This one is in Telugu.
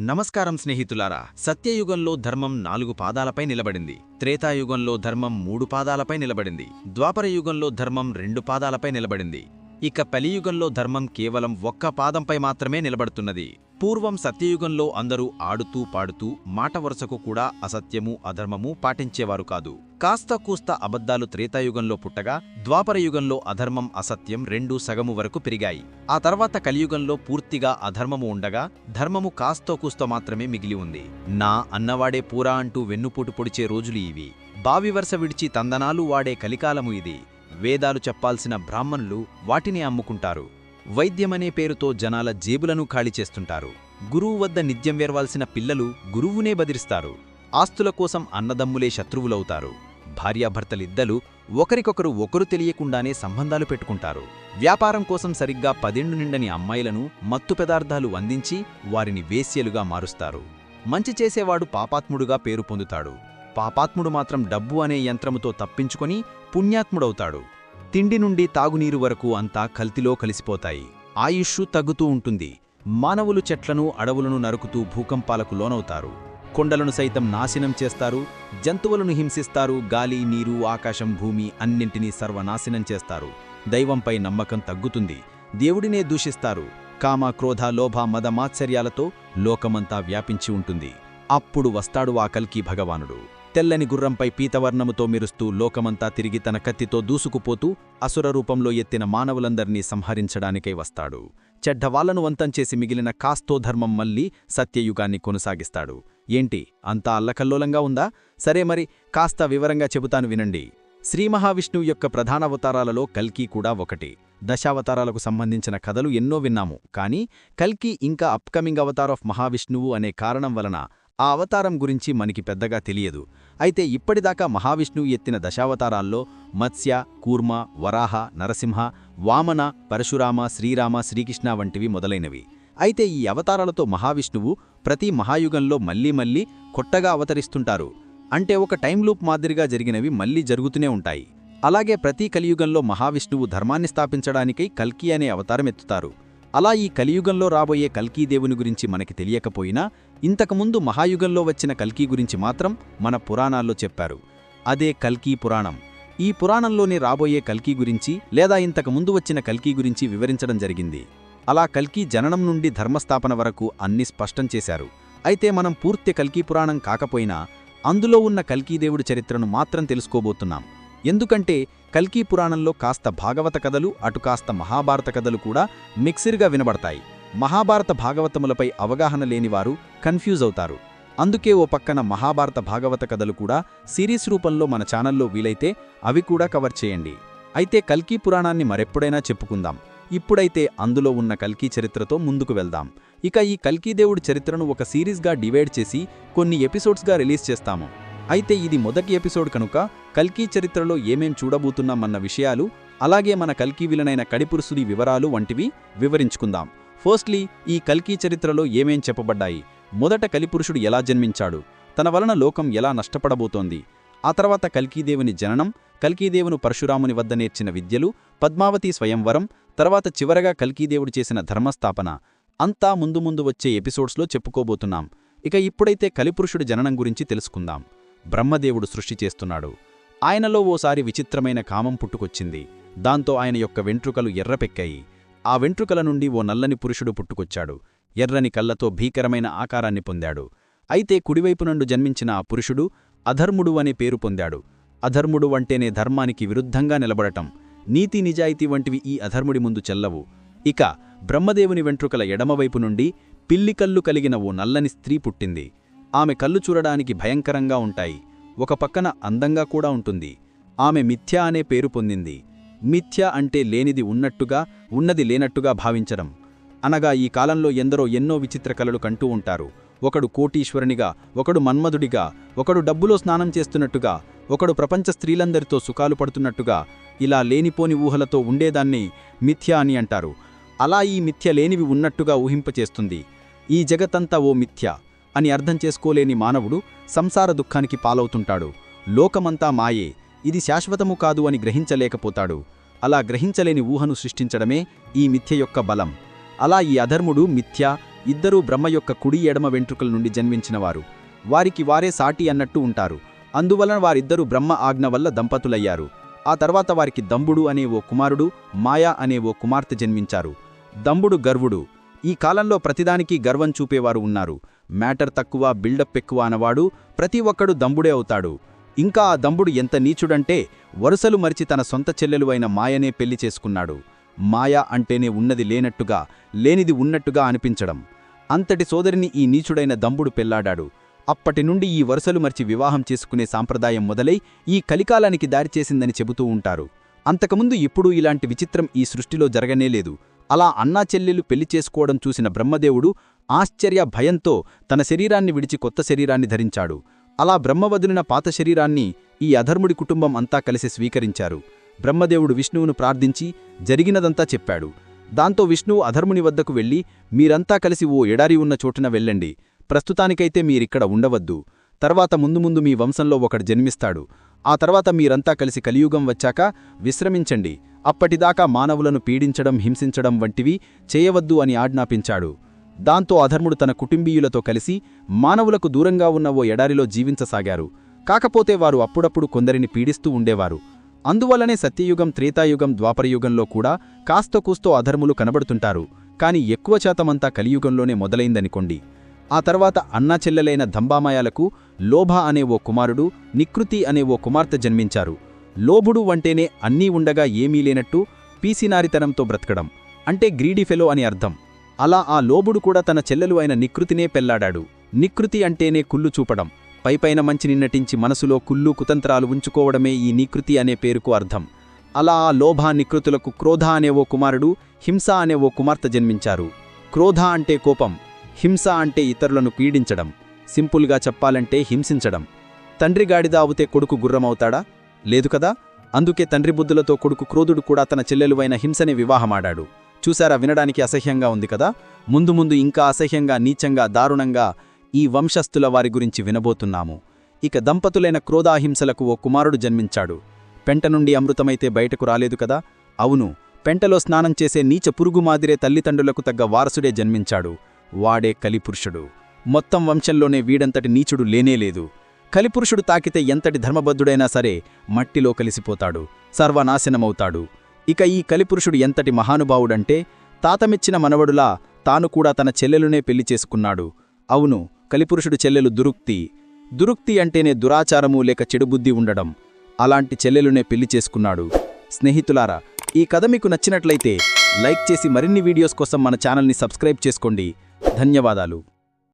నమస్కారం స్నేహితులారా. సత్యయుగంలో ధర్మం నాలుగు పాదాలపై నిలబడింది. త్రేతాయుగంలో ధర్మం మూడు పాదాలపై నిలబడింది. ద్వాపర యుగంలో ధర్మం రెండు పాదాలపై నిలబడింది. ఇక కలియుగంలో ధర్మం కేవలం ఒక్క పాదంపై మాత్రమే నిలబడుతున్నది. పూర్వం సత్యయుగంలో అందరూ ఆడుతూ పాడుతూ మాట వరుసకు కూడా అసత్యము అధర్మము పాటించేవారు కాదు. కాస్త కూస్త అబద్ధాలు త్రేతాయుగంలో పుట్టగా ద్వాపరయుగంలో అధర్మం అసత్యం రెండూ సగము వరకు పెరిగాయి. ఆ తర్వాత కలియుగంలో పూర్తిగా అధర్మము ఉండగా ధర్మము కాస్తో కూస్తో మాత్రమే మిగిలి ఉంది. నా అన్నవాడే పూరా అంటూ వెన్నుపూటు పొడిచే రోజులు ఇవి. బావి వరుస విడిచి తందనాలు వాడే కలికాలము ఇది. వేదాలు చెప్పాల్సిన బ్రాహ్మణులు వాటిని అమ్ముకుంటారు. వైద్యమనే పేరుతో జనాల జేబులను ఖాళీ చేస్తుంటారు. గురువు వద్ద నిత్యం వేరవాల్సిన పిల్లలు గురువునే బదిరిస్తారు. ఆస్తుల కోసం అన్నదమ్ములే శత్రువులవుతారు. భార్యాభర్తలిద్దరూ ఒకరికొకరు ఒకరు తెలియకుండానే సంబంధాలు పెట్టుకుంటారు. వ్యాపారం కోసం సరిగ్గా పదెండు నిండని అమ్మాయిలను మత్తు పదార్థాలు అందించి వారిని వేశ్యలుగా మారుస్తారు. మంచి చేసేవాడు పాపాత్ముడుగా పేరు పొందుతాడు. పాపాత్ముడు మాత్రం డబ్బు అనే యంత్రముతో తప్పించుకొని పుణ్యాత్ముడవుతాడు. తిండి నుండి తాగునీరు వరకు అంతా కల్తిలో కలిసిపోతాయి. ఆయుష్షు తగ్గుతూ ఉంటుంది. మానవులు చెట్లను అడవులను నరుకుతూ భూకంపాలకు లోనవుతారు. కొండలను సైతం నాశనం చేస్తారు. జంతువులను హింసిస్తారు. గాలి నీరు ఆకాశం భూమి అన్నింటినీ సర్వనాశనం చేస్తారు. దైవంపై నమ్మకం తగ్గుతుంది. దేవుడినే దూషిస్తారు. కామ క్రోధ లోభ మద మాత్సర్యాలతో లోకమంతా వ్యాపించి ఉంటుంది. అప్పుడు వస్తాడు ఆ కల్కి భగవానుడు. తెల్లని గుర్రంపై పీతవర్ణముతో మెరుస్తూ లోకమంతా తిరిగి తన కత్తితో దూసుకుపోతూ అసుర రూపంలో ఎత్తిన మానవులందర్నీ సంహరించడానికై వస్తాడు. చెడ్డవాళ్ళను వంతం చేసి మిగిలిన కాస్తో ధర్మం మళ్ళీ సత్యయుగాన్ని కొనసాగిస్తాడు. ఏంటి? అంతా అల్లకల్లోలంగా ఉందా? సరే మరి కాస్త వివరంగా చెబుతాను వినండి. శ్రీ మహావిష్ణువు యొక్క ప్రధాన అవతారాలలో కల్కి కూడా ఒకటి. దశావతారాలకు సంబంధించిన కథలు ఎన్నో విన్నాము. కానీ కల్కి ఇంకా అప్కమింగ్ అవతార్ ఆఫ్ మహావిష్ణువు అనే కారణం వలన ఆ అవతారం గురించి మనకి పెద్దగా తెలియదు. అయితే ఇప్పటిదాకా మహావిష్ణువు ఎత్తిన దశావతారాల్లో మత్స్య కూర్మ వరాహ నరసింహ వామన పరశురామ శ్రీరామ శ్రీకృష్ణ వంటివి మొదలైనవి. అయితే ఈ అవతారాలతో మహావిష్ణువు ప్రతి మహాయుగంలో మళ్ళీ మళ్ళీ కొట్టగా అవతరిస్తుంటారు. అంటే ఒక టైం లూప్ మాదిరిగా జరిగినవి మళ్ళీ జరుగుతూనే ఉంటాయి. అలాగే ప్రతి కలియుగంలో మహావిష్ణువు ధర్మాన్ని స్థాపించడానికై కల్కి అనే అవతారం ఎత్తుతారు. అలా ఈ కలియుగంలో రాబోయే కల్కీదేవుని గురించి మనకి తెలియకపోయినా ఇంతకుముందు మహాయుగంలో వచ్చిన కల్కీ గురించి మాత్రం మన పురాణాల్లో చెప్పారు. అదే కల్కీ పురాణం. ఈ పురాణంలోని రాబోయే కల్కీ గురించి లేదా ఇంతకుముందు వచ్చిన కల్కీ గురించి వివరించడం జరిగింది. అలా కల్కీ జననం నుండి ధర్మస్థాపన వరకు అన్ని స్పష్టం చేశారు. అయితే మనం పూర్తి కల్కీ పురాణం కాకపోయినా అందులో ఉన్న కల్కీదేవుడి చరిత్రను మాత్రం తెలుసుకోబోతున్నాం. ఎందుకంటే కల్కీ పురాణంలో కాస్త భాగవత కథలు అటు కాస్త మహాభారత కథలు కూడా మిక్సిర్గా వినబడతాయి. మహాభారత భాగవతములపై అవగాహన లేనివారు కన్ఫ్యూజ్ అవుతారు. అందుకే ఓ పక్కన మహాభారత భాగవత కథలు కూడా సిరీస్ రూపంలో మన ఛానల్లో వీలైతే అవి కూడా కవర్ చేయండి. అయితే కల్కీ పురాణాన్ని మరెప్పుడైనా చెప్పుకుందాం. ఇప్పుడైతే అందులో ఉన్న కల్కీ చరిత్రతో ముందుకు వెళ్దాం. ఇక ఈ కల్కీదేవుడి చరిత్రను ఒక సిరీస్గా డివైడ్ చేసి కొన్ని ఎపిసోడ్స్గా రిలీజ్ చేస్తాము. అయితే ఇది మొదటి ఎపిసోడ్ కనుక కల్కీ చరిత్రలో ఏమేం చూడబోతున్నామన్న విషయాలు అలాగే మన కల్కీ విలనైన కడిపురుసుడి వివరాలు వంటివి వివరించుకుందాం. ఫస్ట్లీ ఈ కల్కీ చరిత్రలో ఏమేం చెప్పబడ్డాయి? మొదట కలిపురుషుడు ఎలా జన్మించాడు? తన వలన లోకం ఎలా నష్టపడబోతోంది? ఆ తర్వాత కల్కీదేవుని జననం కల్కీదేవును పరశురాముని వద్ద నేర్చిన విద్యలు పద్మావతి స్వయంవరం తర్వాత చివరగా కల్కీదేవుడు చేసిన ధర్మస్థాపన అంతా ముందు ముందు వచ్చే ఎపిసోడ్స్లో చెప్పుకోబోతున్నాం. ఇక ఇప్పుడైతే కలిపురుషుడి జననం గురించి తెలుసుకుందాం. బ్రహ్మదేవుడు సృష్టి చేస్తున్నాడు. ఆయనలో ఓసారి విచిత్రమైన కామం పుట్టుకొచ్చింది. దాంతో ఆయన యొక్క వెంట్రుకలు ఎర్రపెక్కాయి. ఆ వెంట్రుకల నుండి ఓ నల్లని పురుషుడు పుట్టుకొచ్చాడు. ఎర్రని కళ్ళతో భీకరమైన ఆకారాన్ని పొందాడు. అయితే కుడివైపు నుండి జన్మించిన ఆ పురుషుడు అధర్ముడు అనే పేరు పొందాడు. అధర్ముడు వంటేనే ధర్మానికి విరుద్ధంగా నిలబడటం. నీతి నిజాయితీ వంటివి ఈ అధర్ముడి ముందు చెల్లవు. ఇక బ్రహ్మదేవుని వెంట్రుకల ఎడమవైపు నుండి పిల్లికల్లు కలిగిన ఓ నల్లని స్త్రీ పుట్టింది. ఆమె కళ్ళు చూడడానికి భయంకరంగా ఉంటాయి. ఒక పక్కన అందంగా కూడా ఉంటుంది. ఆమె మిథ్య అనే పేరు పొందింది. మిథ్య అంటే లేనిది ఉన్నట్టుగా ఉన్నది లేనట్టుగా భావించడం. అనగా ఈ కాలంలో ఎందరో ఎన్నో విచిత్ర కలలు కంటూ ఉంటారు. ఒకడు కోటీశ్వరునిగా ఒకడు మన్మధుడిగా ఒకడు డబ్బులో స్నానం చేస్తున్నట్టుగా ఒకడు ప్రపంచ స్త్రీలందరితో సుఖాలు పడుతున్నట్టుగా ఇలా లేనిపోని ఊహలతో ఉండేదాన్ని మిథ్య అని అంటారు. అలా ఈ మిథ్య లేనివి ఉన్నట్టుగా ఊహింపచేస్తుంది. ఈ జగతంతా ఓ మిథ్య. అని అర్థం చేసుకోలేని మానవుడు సంసార దుఃఖానికి పాలవుతుంటాడు. లోకమంతా మాయే ఇది శాశ్వతము కాదు అని గ్రహించలేకపోతాడు. అలా గ్రహించలేని ఊహను సృష్టించడమే ఈ మిథ్య యొక్క బలం. అలా ఈ అధర్ముడు మిథ్య ఇద్దరూ బ్రహ్మ యొక్క కుడి ఎడమ వెంట్రుకల నుండి జన్మించినవారు. వారికి వారే సాటి అన్నట్టు ఉంటారు. అందువలన వారిద్దరూ బ్రహ్మ ఆజ్ఞ వల్ల దంపతులయ్యారు. ఆ తర్వాత వారికి దంబుడు అనే ఓ కుమారుడు మాయా అనే ఓ కుమార్తె జన్మించారు. దంబుడు గర్వుడు. ఈ కాలంలో ప్రతిదానికి గర్వం చూపేవారు ఉన్నారు. మ్యాటర్ తక్కువ బిల్డప్ ఎక్కువ అనవాడు ప్రతి ఒక్కడు దంబుడే అవుతాడు. ఇంకా ఆ దంబుడు ఎంత నీచుడంటే వరుసలు మరిచి తన సొంత చెల్లెలు అయిన మాయనే పెళ్ళి చేసుకున్నాడు. మాయ అంటేనే ఉన్నది లేనట్టుగా లేనిది ఉన్నట్టుగా అనిపించడం. అంతటి సోదరిని ఈ నీచుడైన దంబుడు పెళ్ళాడాడు. అప్పటి నుండి ఈ వరుసలు మర్చి వివాహం చేసుకునే సాంప్రదాయం మొదలై ఈ కలికాలానికి దారిచేసిందని చెబుతూ ఉంటారు. అంతకుముందు ఎప్పుడూ ఇలాంటి విచిత్రం ఈ సృష్టిలో జరగనేలేదు. అలా అన్నా చెల్లెలు పెళ్ళి చేసుకోవడం చూసిన బ్రహ్మదేవుడు ఆశ్చర్య భయంతో తన శరీరాన్ని విడిచి కొత్త శరీరాన్ని ధరించాడు. అలా బ్రహ్మ వదిలిన పాత శరీరాన్ని ఈ అధర్ముడి కుటుంబం అంతా కలిసి స్వీకరించారు. బ్రహ్మదేవుడు విష్ణువును ప్రార్థించి జరిగినదంతా చెప్పాడు. దాంతో విష్ణువు అధర్ముని వద్దకు వెళ్ళి మీరంతా కలిసి ఓ ఎడారి ఉన్న చోటున వెళ్ళండి. ప్రస్తుతానికైతే మీరిక్కడ ఉండవద్దు. తర్వాత ముందు ముందు మీ వంశంలో ఒకడు జన్మిస్తాడు. ఆ తర్వాత మీరంతా కలిసి కలియుగం వచ్చాక విశ్రమించండి. అప్పటిదాకా మానవులను పీడించడం హింసించడం వంటివి చేయవద్దు అని ఆజ్ఞాపించాడు. దాంతో అధర్ముడు తన కుటుంబీయులతో కలిసి మానవులకు దూరంగా ఉన్న ఓ ఎడారిలో జీవించసాగారు. కాకపోతే వారు అప్పుడప్పుడు కొందరిని పీడిస్తూ ఉండేవారు. అందువల్లనే సత్యయుగం త్రేతాయుగం ద్వాపరయుగంలో కూడా కాస్త కూస్తో అధర్ములు కనబడుతుంటారు. కాని ఎక్కువ శాతమంతా కలియుగంలోనే మొదలైందనుకోండి. ఆ తర్వాత అన్నా చెల్లెలైన దంబామాయాలకు లోభ అనే ఓ కుమారుడు నికృతి అనే ఓ కుమార్తె జన్మించారు. లోభుడు వంటేనే అన్నీ ఉండగా ఏమీ లేనట్టు పీసినారితనంతో బ్రతకడం. అంటే గ్రీడీ ఫెలో అని అర్థం. అలా ఆ లోబుడు కూడా తన చెల్లెలు అయిన నికృతినే పెళ్ళాడాడు. నికృతి అంటేనే కుళ్ళు చూపడం. పైపైన మంచిని నటించి మనసులో కుళ్ళు కుతంత్రాలు ఉంచుకోవడమే ఈ నికృతి అనే పేరుకు అర్థం. అలా ఆ లోభా నికృతులకు క్రోధ అనే ఓ కుమారుడు హింస అనే ఓ కుమార్తె జన్మించారు. క్రోధ అంటే కోపం హింస అంటే ఇతరులను పీడించడం. సింపుల్గా చెప్పాలంటే హింసించడం. తండ్రి గాడిద అవుతే కొడుకు గుర్రమవుతాడా? లేదు కదా? అందుకే తండ్రి బుద్ధులతో కొడుకు క్రోధుడు కూడా తన చెల్లెలువైన హింసని వివాహమాడాడు. చూశారా? వినడానికి అసహ్యంగా ఉంది కదా? ముందు ముందు ఇంకా అసహ్యంగా నీచంగా దారుణంగా ఈ వంశస్థుల వారి గురించి వినబోతున్నాము. ఇక దంపతులైన క్రోధాహింసలకు ఓ కుమారుడు జన్మించాడు. పెంట నుండి అమృతమైతే బయటకు రాలేదు కదా? అవును పెంటలో స్నానం చేసే నీచ పురుగు మాదిరే తల్లిదండ్రులకు తగ్గ వారసుడే జన్మించాడు. వాడే కలిపురుషుడు మొత్తం వంశంలోనే వీడంతటి నీచుడు లేనేలేదు. కలిపురుషుడు తాకితే ఎంతటి ధర్మబద్ధుడైనా సరే మట్టిలో కలిసిపోతాడు సర్వనాశనమవుతాడు. ఇక ఈ కలిపురుషుడు ఎంతటి మహానుభావుడంటే తాతమిచ్చిన మనవడులా తాను కూడా తన చెల్లెలునే పెళ్ళి చేసుకున్నాడు. అవును కలిపురుషుడు చెల్లెలు దురుక్తి. దురుక్తి అంటేనే దురాచారము లేక చెడుబుద్ధి ఉండడం. అలాంటి చెల్లెలునే పెళ్ళి చేసుకున్నాడు. స్నేహితులారా ఈ కథ మీకు నచ్చినట్లయితే లైక్ చేసి మరిన్ని వీడియోస్ కోసం మన ఛానల్ని సబ్స్క్రైబ్ చేసుకోండి. ధన్యవాదాలు.